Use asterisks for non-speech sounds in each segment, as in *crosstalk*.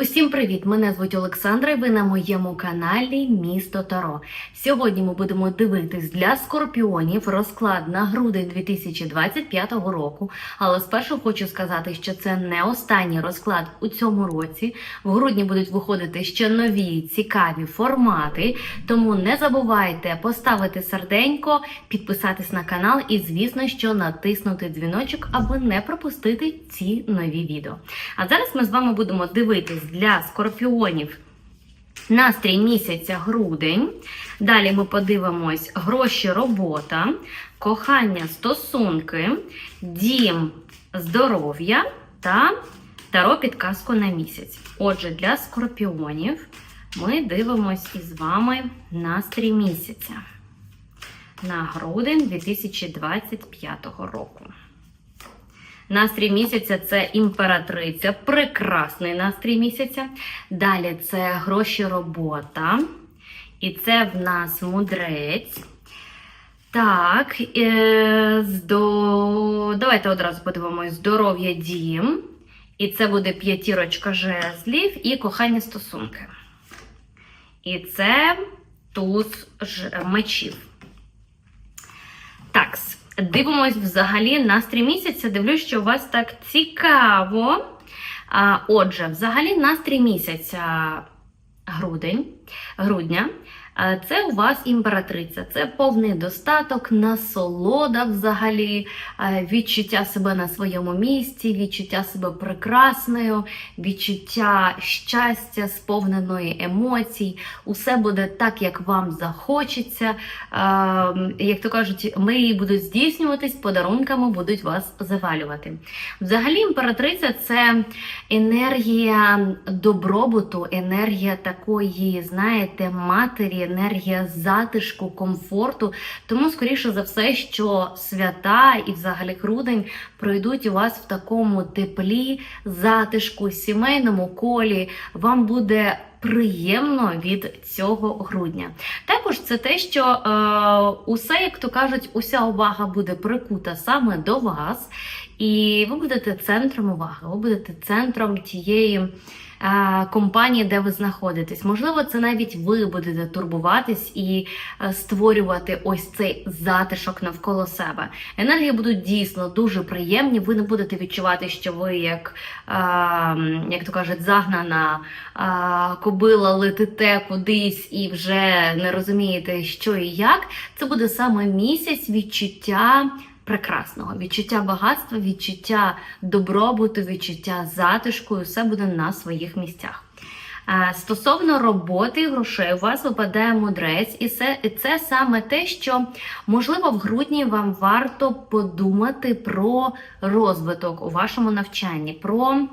Усім привіт! Мене звуть Олександра. і Ви на моєму каналі Місто Таро. Сьогодні ми будемо дивитись для скорпіонів розклад на грудень 2025 року. Але спершу хочу сказати, що це не останній розклад у цьому році. В грудні будуть виходити ще нові цікаві формати. Тому не забувайте поставити серденько, підписатись на канал і, звісно, що натиснути дзвіночок, аби не пропустити ці нові відео. А зараз ми з вами будемо дивитись для скорпіонів настрій місяця грудень. Далі ми подивимось гроші, робота, кохання, стосунки, дім, здоров'я та таро підказку на місяць. Отже, для скорпіонів ми дивимось із вами настрій місяця на грудень 2025 року. Настрій місяця це імператриця, прекрасний настрій місяця. Далі це гроші робота. І це в нас мудрець. Так, е, здо... давайте одразу подивимось здоров'я дім. І це буде п'ятірочка жезлів і кохання стосунки. І це туз мечів. Такс. Дивимось взагалі настрій місяця. Дивлюсь, що у вас так цікаво. Отже, взагалі настрій місяця грудень, грудня. Це у вас імператриця, це повний достаток, насолода взагалі, відчуття себе на своєму місці, відчуття себе прекрасною, відчуття щастя, сповненої емоцій. Усе буде так, як вам захочеться. Як то кажуть, мрії будуть здійснюватись, подарунками будуть вас завалювати. Взагалі, імператриця це енергія добробуту, енергія такої, знаєте, матері, енергія затишку, комфорту. Тому, скоріше за все, що свята і взагалі грудень пройдуть у вас в такому теплі, затишку, сімейному колі. Вам буде приємно від цього грудня. Також це те, що е, усе, як то кажуть, уся увага буде прикута саме до вас, і ви будете центром уваги, ви будете центром тієї. Е, Компанії, де ви знаходитесь, можливо, це навіть ви будете турбуватись і е, створювати ось цей затишок навколо себе. Енергії будуть дійсно дуже приємні. Ви не будете відчувати, що ви як, е, як то кажуть, загнана кобила летите кудись і вже не розумієте, що і як, це буде саме місяць відчуття прекрасного, відчуття багатства, відчуття добробуту, відчуття затишку, і все буде на своїх місцях. Стосовно роботи грошей, у вас випадає мудрець, і це, і це саме те, що можливо в грудні вам варто подумати про розвиток у вашому навчанні. про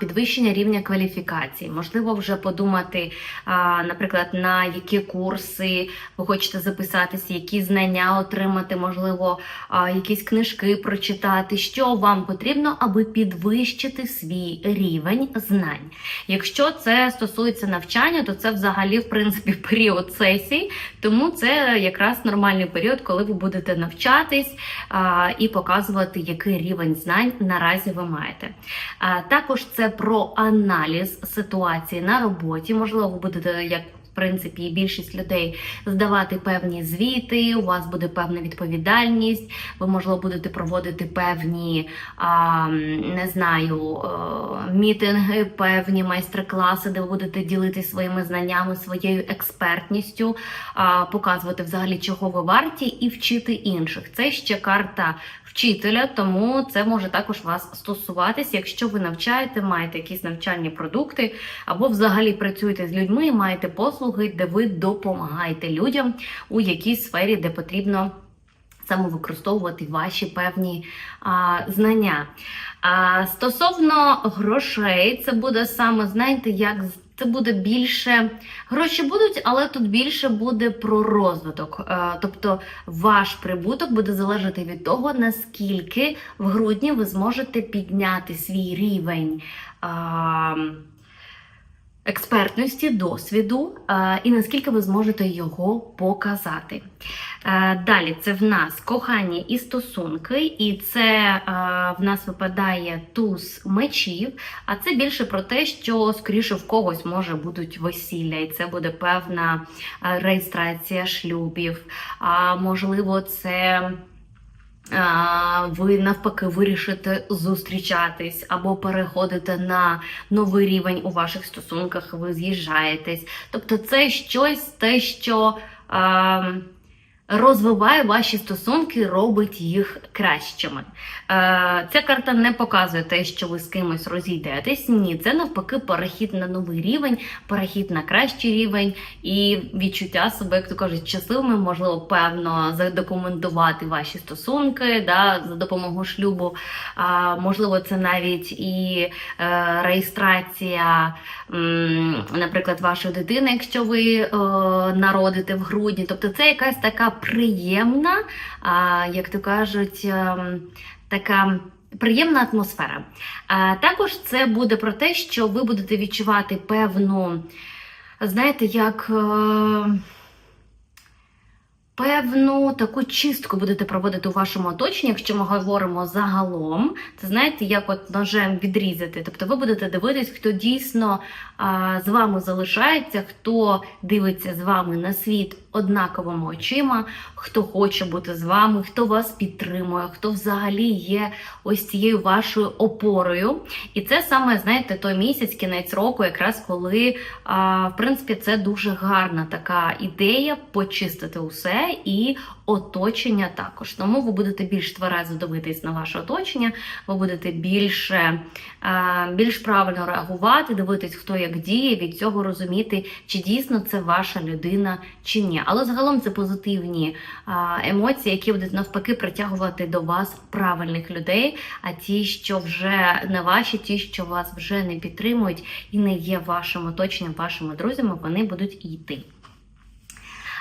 підвищення рівня кваліфікації. Можливо, вже подумати, наприклад, на які курси ви хочете записатися, які знання отримати, можливо, якісь книжки прочитати, що вам потрібно, аби підвищити свій рівень знань. Якщо це стосується навчання, то це взагалі, в принципі, *laughs* період сесій, тому це якраз нормальний період, коли ви будете навчатись і показувати, який рівень знань наразі ви маєте. А, Також це про аналіз ситуації на роботі. Можливо, ви будете як. Принципі, більшість людей здавати певні звіти, у вас буде певна відповідальність, ви, можливо, будете проводити певні, а, не знаю, е, мітинги, певні майстер-класи, де ви будете ділитися своїми знаннями, своєю експертністю, а, показувати взагалі, чого ви варті, і вчити інших. Це ще карта вчителя, тому це може також вас стосуватись, якщо ви навчаєте, маєте якісь навчальні продукти, або взагалі працюєте з людьми, і маєте послуги, де ви допомагаєте людям у якійсь сфері, де потрібно. Саме використовувати ваші певні а, знання. А, стосовно грошей, це буде саме, знаєте, як це буде більше. Гроші будуть, але тут більше буде про розвиток. Тобто ваш прибуток буде залежати від того, наскільки в грудні ви зможете підняти свій рівень. Експертності, досвіду е, і наскільки ви зможете його показати. Е, Далі це в нас кохання і стосунки, і це е, в нас випадає туз мечів. А це більше про те, що скоріше в когось може будуть весілля, і це буде певна реєстрація шлюбів. А можливо, це. Ви навпаки вирішите зустрічатись або переходите на новий рівень у ваших стосунках, ви з'їжджаєтесь. Тобто, це щось те, що а, розвиває ваші стосунки, робить їх кращими. Е, Ця карта не показує те, що ви з кимось розійдетесь. Ні, це навпаки перехід на новий рівень, перехід на кращий рівень і відчуття себе, як то кажуть, щасливими, можливо, певно, задокументувати ваші стосунки да, за допомогою шлюбу. А, можливо, це навіть і е, реєстрація, наприклад, вашої дитини, якщо ви е, народите в грудні. Тобто це якась така приємна, як то кажуть, ем, така. Приємна атмосфера. А, також це буде про те, що ви будете відчувати певну, знаєте, як е, певну таку чистку будете проводити у вашому оточенні, якщо ми говоримо загалом. Це знаєте, як от ножем відрізати. Тобто ви будете дивитись, хто дійсно а, з вами залишається, хто дивиться з вами на світ однаковими очима, хто хоче бути з вами, хто вас підтримує, хто взагалі є ось цією вашою опорою. І це саме, знаєте, той місяць, кінець року, якраз коли, в принципі, це дуже гарна така ідея почистити усе і оточення також. Тому ви будете більш тверезо дивитись на ваше оточення, ви будете більше, більш правильно реагувати, дивитись, хто як діє, від цього розуміти, чи дійсно це ваша людина чи ні. Але загалом це позитивні емоції, які будуть навпаки притягувати до вас правильних людей. А ті, що вже не ваші, ті, що вас вже не підтримують і не є вашим оточенням, вашими друзями, вони будуть йти.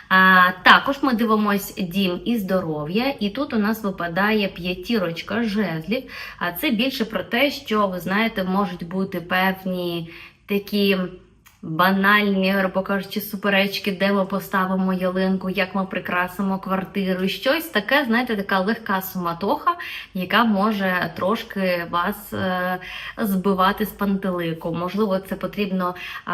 А, також ми дивимось дім і здоров'я, і тут у нас випадає п'ятірочка жезлів. А це більше про те, що ви знаєте, можуть бути певні такі. Банальні, грубо кажучи, суперечки, де ми поставимо ялинку, як ми прикрасимо квартиру. Щось таке, знаєте, така легка суматоха, яка може трошки вас е, збивати з пантелику. Можливо, це потрібно е,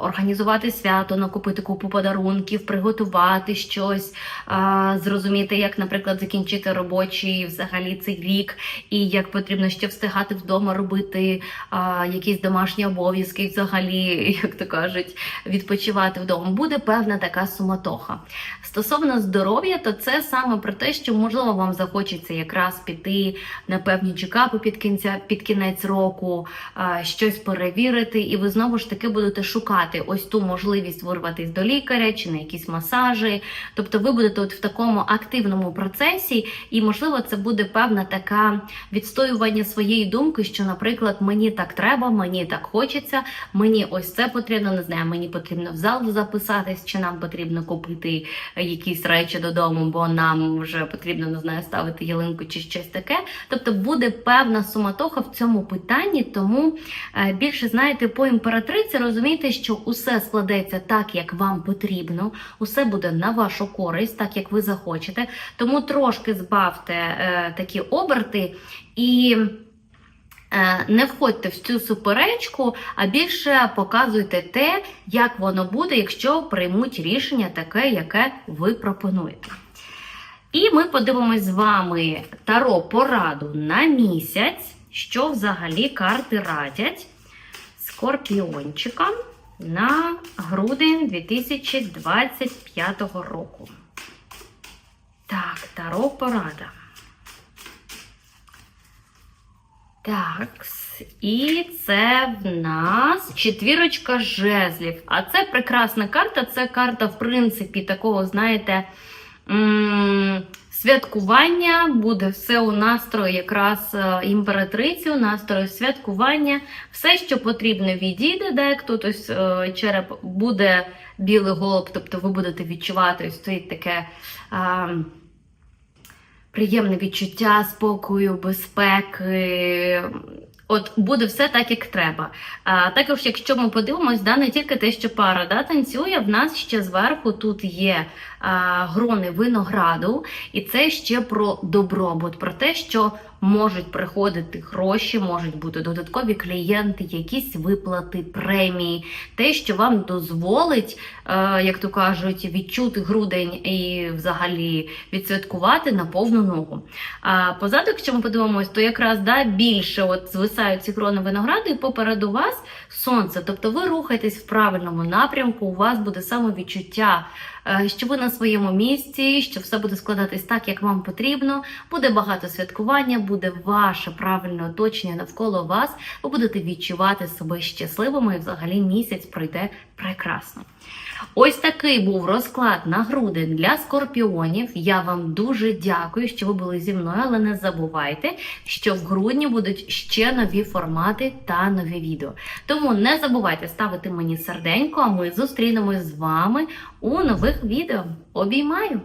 організувати свято, накупити купу подарунків, приготувати щось, е, зрозуміти, як, наприклад, закінчити робочий взагалі цей рік, і як потрібно ще встигати вдома робити е, якісь домашні обов'язки, взагалі, як то кажуть, відпочивати вдома. Буде певна така суматоха. Стосовно здоров'я, то це саме про те, що можливо вам захочеться якраз піти на певні чекапи під кінця під кінець року, щось перевірити, і ви знову ж таки будете шукати ось ту можливість вирватися до лікаря чи на якісь масажі. Тобто ви будете от в такому активному процесі, і можливо це буде певна така відстоювання своєї думки, що, наприклад, мені так треба, мені так хочеться, мені ось це потрібно, не знаю, мені потрібно в зал записатись, чи нам потрібно купити якісь речі додому, бо нам вже потрібно не знаю, ставити ялинку чи щось таке. Тобто буде певна суматоха в цьому питанні, тому е, більше знаєте, по імператриці розумієте, що усе складеться так, як вам потрібно, усе буде на вашу користь, так як ви захочете. Тому трошки збавте е, такі оберти і. Е, Не входьте в цю суперечку, а більше показуйте те, як воно буде, якщо приймуть рішення таке, яке ви пропонуєте. І ми подивимось з вами таро пораду на місяць, що взагалі карти радять скорпіончикам на грудень 2025 року. Так, таро порада. Так, і це в нас четвірочка жезлів. А це прекрасна карта. Це карта, в принципі, такого, знаєте, святкування. Буде все у настрої якраз е, імператриці, у настрої святкування. Все, що потрібно, відійде, де тут е, череп буде білий голуб, тобто ви будете відчувати ось це таке. а, Приємне відчуття спокою, безпеки, От буде все так, як треба. А, також, якщо ми подивимось, да, не тільки те, що пара да, танцює, в нас ще зверху тут є грони винограду, і це ще про добробут, про те, що можуть приходити гроші, можуть бути додаткові клієнти, якісь виплати, премії, те, що вам дозволить, е, як то кажуть, відчути грудень і взагалі відсвяткувати на повну ногу. А позаду, якщо ми подивимось, то якраз да, більше от звисають ці крони винограду, і попереду вас сонце. Тобто ви рухаєтесь в правильному напрямку, у вас буде самовідчуття, що ви на своєму місці, що все буде складатись так, як вам потрібно. Буде багато святкування, буде ваше правильне оточення навколо вас. Ви будете відчувати себе щасливими, і взагалі місяць пройде прекрасно. Ось такий був розклад на грудень для скорпіонів. Я вам дуже дякую, що ви були зі мною, але не забувайте, що в грудні будуть ще нові формати та нові відео. Тому не забувайте ставити мені серденько, а ми зустрінемось з вами у нових відео. Обіймаю!